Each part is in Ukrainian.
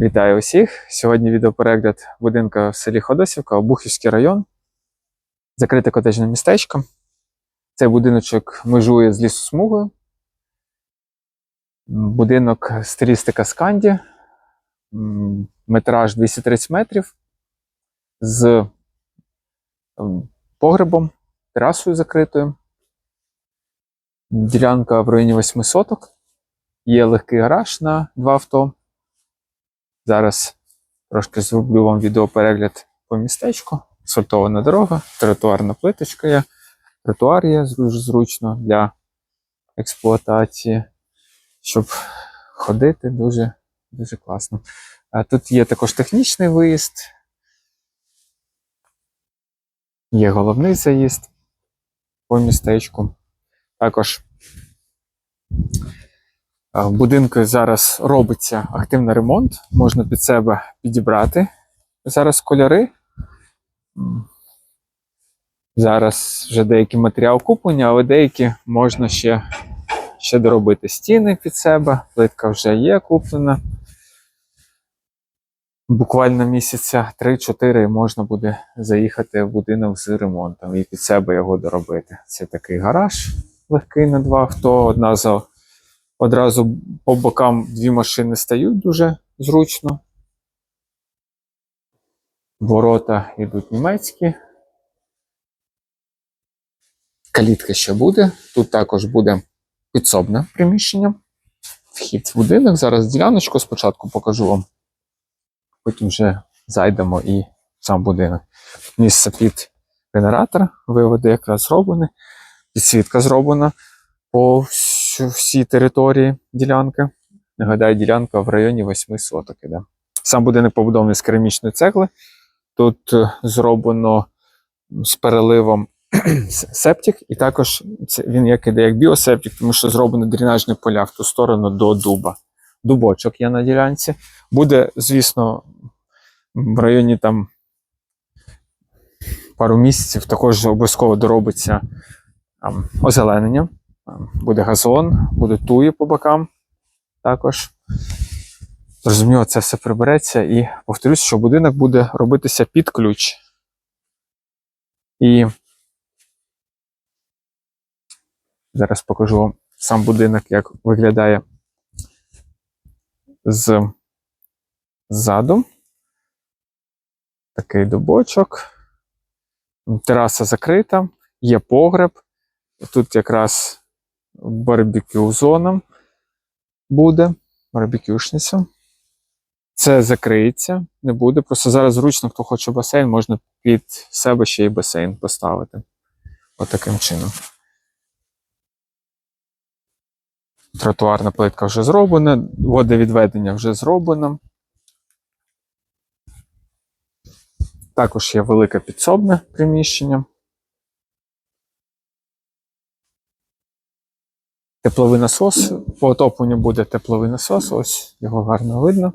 Вітаю усіх! Сьогодні відеоперегляд будинка в селі Ходосівка, Обухівський район. Закрите котеджне містечко. Цей будиночок межує з лісосмугою. Будинок стилістика Сканді. Метраж 230 метрів з погребом, терасою закритою. Ділянка в районі 8 соток. Є легкий гараж на два авто. Зараз трошки зроблю вам відеоперегляд по містечку. Асфальтована дорога, тротуарна плиточка є, тротуар є дуже зручно для експлуатації, щоб ходити дуже, дуже класно. Тут є також технічний виїзд, є головний заїзд по містечку. Також В будинку зараз робиться активний ремонт, можна під себе підібрати зараз кольори. Зараз вже деякий матеріал куплені, але деякі можна ще, ще доробити стіни під себе. Плитка вже є куплена. Буквально місяця 3-4 можна буде заїхати в будинок з ремонтом і під себе його доробити. Це такий гараж легкий на два авто. Одна за Одразу по бокам дві машини стають дуже зручно. Ворота йдуть німецькі. Калітка ще буде. Тут також буде підсобне приміщення. Вхід в будинок. Зараз діляночку спочатку покажу вам. Потім вже зайдемо і в сам будинок. Місце під генератор, виводи якраз зроблені. Підсвітка зроблена по всю- всій території ділянки. Нагадаю, ділянка в районі 8 соток іде. Сам будинок побудований з керамічної цегли. Тут е, зроблено з переливом септик, і також він як іде як біосептик, тому що зроблено дренажні поля в ту сторону до дуба. Дубочок є на ділянці. Буде, звісно, в районі там пару місяців також обов'язково доробиться там, озеленення. Буде газон, буде туї по бокам також. Зрозуміло, це все прибереться і повторюсь, що будинок буде робитися під ключ. І зараз покажу вам сам будинок, як виглядає з ззаду. Такий дубочок. Тераса закрита, є погреб. Тут якраз барбекю зона буде, барбекюшниця. Це закриється, не буде. Просто зараз зручно, хто хоче басейн, можна під себе ще й басейн поставити. Отаким чином. Тротуарна плитка вже зроблена, водовідведення вже зроблено. Також є велике підсобне приміщення. Тепловий насос. По отопленню буде тепловий насос, ось його гарно видно.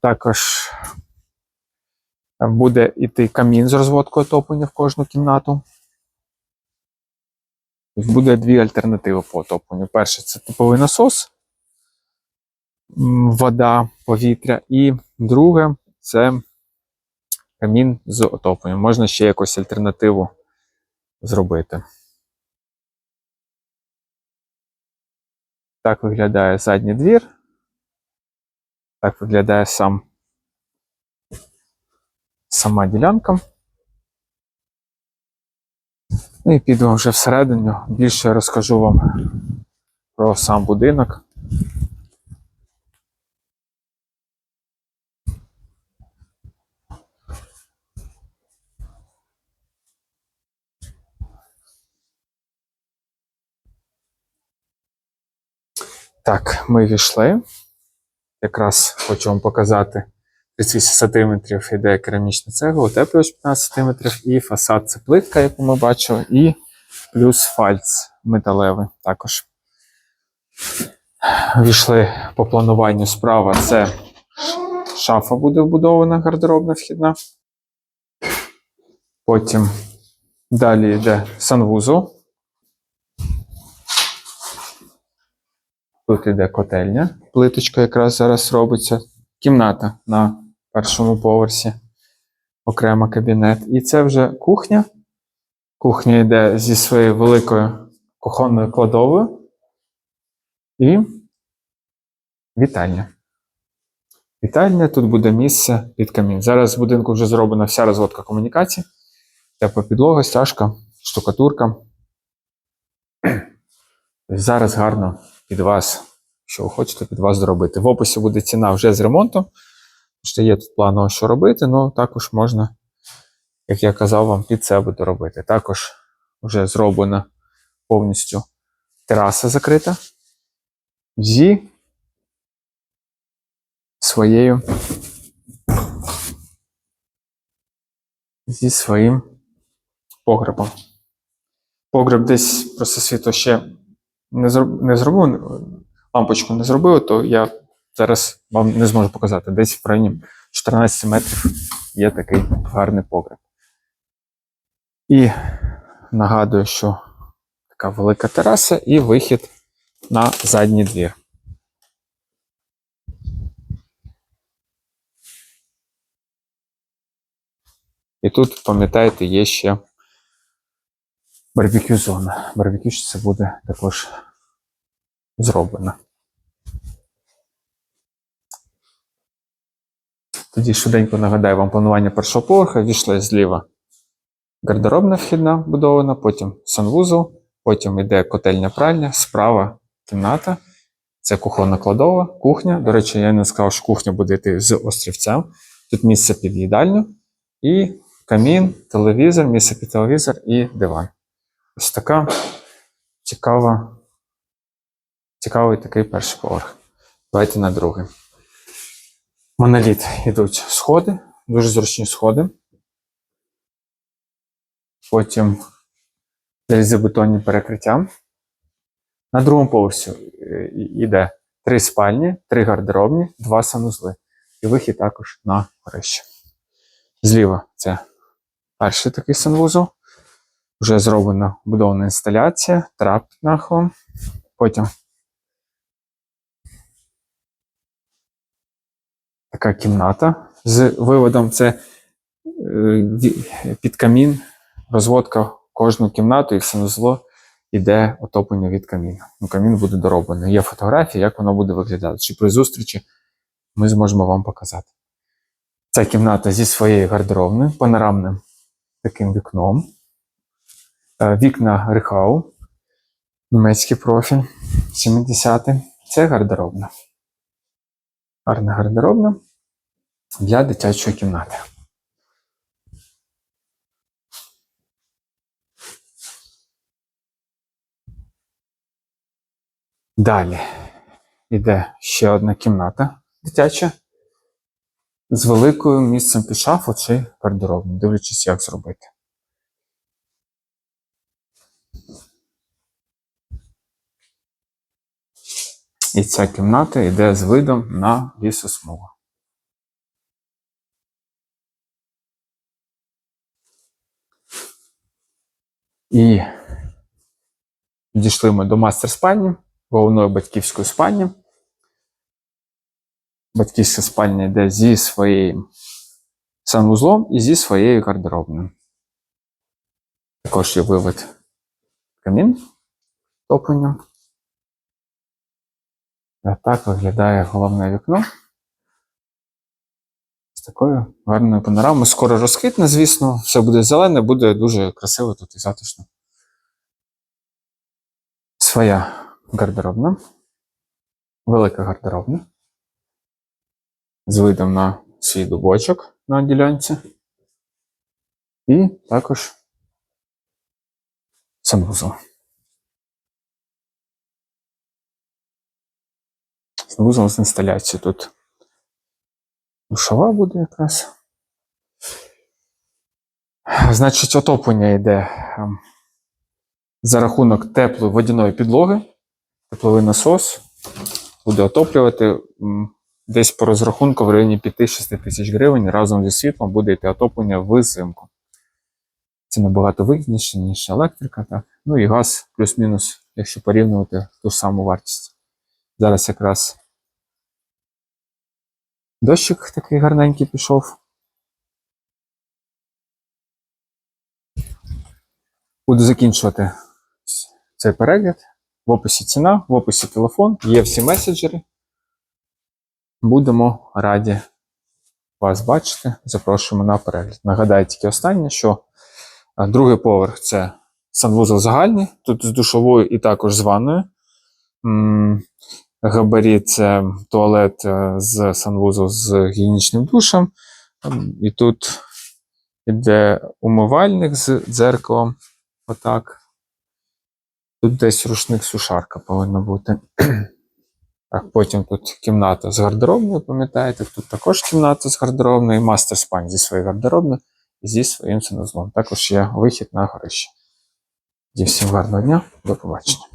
Також буде йти камін з розводкою отоплення в кожну кімнату. Буде дві альтернативи по отопленню. Перше це тепловий насос, вода, повітря. І друге це камін з отопленням. Можна ще якусь альтернативу зробити. Так виглядає задній двір. Так виглядає сам сама ділянка. Ну і підемо вже всередину. Більше розкажу вам про сам будинок. Так, ми війшли. Якраз хочу вам показати 38 см іде керамічна цегла, утеплювач 15 см і фасад це плитка, яку ми бачили, і плюс фальц металевий також. Війшли по плануванню справа. Це шафа буде вбудована, гардеробна вхідна. Потім далі йде санвузол. Тут іде котельня. Плиточка якраз зараз робиться. Кімната на першому поверсі. Окремо кабінет. І це вже кухня. Кухня йде зі своєю великою кухонною кладовою. І вітальня. Вітальня, тут буде місце під камін. Зараз в будинку вже зроблена вся розводка комунікацій. Тепла підлога, стяжка, штукатурка. Зараз гарно під вас, що ви хочете під вас зробити. В описі буде ціна вже з ремонтом. Що є тут планово, що робити, але також можна, як я казав вам, під себе доробити. Також вже зроблена повністю тераса закрита зі своєю зі своїм погребом. Погреб десь просто світло ще не, зроб, не зробив, лампочку не зробив, то я зараз вам не зможу показати. Десь в районі 14 метрів є такий гарний погреб. І нагадую, що така велика тераса і вихід на задній двір. І тут, пам'ятаєте, є ще барбекю зона. Барбекю це буде також зроблено. Тоді швиденько нагадаю вам планування першого поверха. Війшли зліва гардеробна вхідна будована, потім санвузол, потім йде котельня пральня, справа кімната. Це кухонна кладова, кухня. До речі, я не сказав, що кухня буде йти з острівцем. Тут місце під їдальню і камін, телевізор, місце під телевізор і диван. Ось така цікава, цікавий такий перший поверх. Давайте на другий. Моноліт йдуть сходи, дуже зручні сходи. Потім залізобетонні перекриття. На другому поверсі е, йде три спальні, три гардеробні, два санузли. І вихід також на горище. Зліва це перший такий санвузол. Вже зроблена будована інсталяція, трап під. Потім така кімната з виводом. Це е, під камін, розводка кожну кімнату і в санузло йде отоплення від каміну. Ну, камін буде дороблений. Є фотографії, як воно буде виглядати. Чи при зустрічі ми зможемо вам показати. Ця кімната зі своєю гардеробною, панорамним таким вікном. Е, Вікна Рихау, німецький профіль, 70-й. Це гардеробна. Гарна гардеробна для дитячої кімнати. Далі йде ще одна кімната дитяча з великою місцем під шафу чи гардеробну, дивлячись, як зробити. І ця кімната йде з видом на лісосмугу. І дійшли ми до мастер спальні, головної батьківської спальні. Батьківська спальня йде зі своїм санвузлом і зі своєю гардеробною. Також є вивід камін топленням. Так виглядає головне вікно. З такою гарною панорамою. Скоро розквітне, звісно, все буде зелене, буде дуже красиво тут і затишно. Своя гардеробна. Велика гардеробна. З видом на свій дубочок на ділянці. І також санвузол. Санвузол з інсталяцією тут. Душова буде якраз. Значить, отоплення йде ем, за рахунок теплої водяної підлоги. Тепловий насос буде отоплювати десь по розрахунку в районі 5-6 тисяч гривень разом зі світлом буде йти отоплення взимку. Це набагато вигідніше, ніж електрика. Так? Ну і газ плюс-мінус, якщо порівнювати ту саму вартість. Зараз якраз дощик такий гарненький пішов. Буду закінчувати цей перегляд. В описі ціна, в описі телефон, є всі меседжери. Будемо раді вас бачити. Запрошуємо на перегляд. Нагадаю тільки останнє, що другий поверх це санвузол загальний, тут з душовою і також з ванною. Габарит це туалет е, з санвузол з гігієнічним душем. Ем, І тут іде умивальник з дзеркалом. Отак. Тут десь рушник сушарка повинна бути. Так, потім тут кімната з гардеробною, пам'ятаєте, тут також кімната з гардеробною, і мастер спань зі своєю гардеробною і зі своїм санузлом. Також є вихід на горище. Тоді всім гарного дня, до побачення.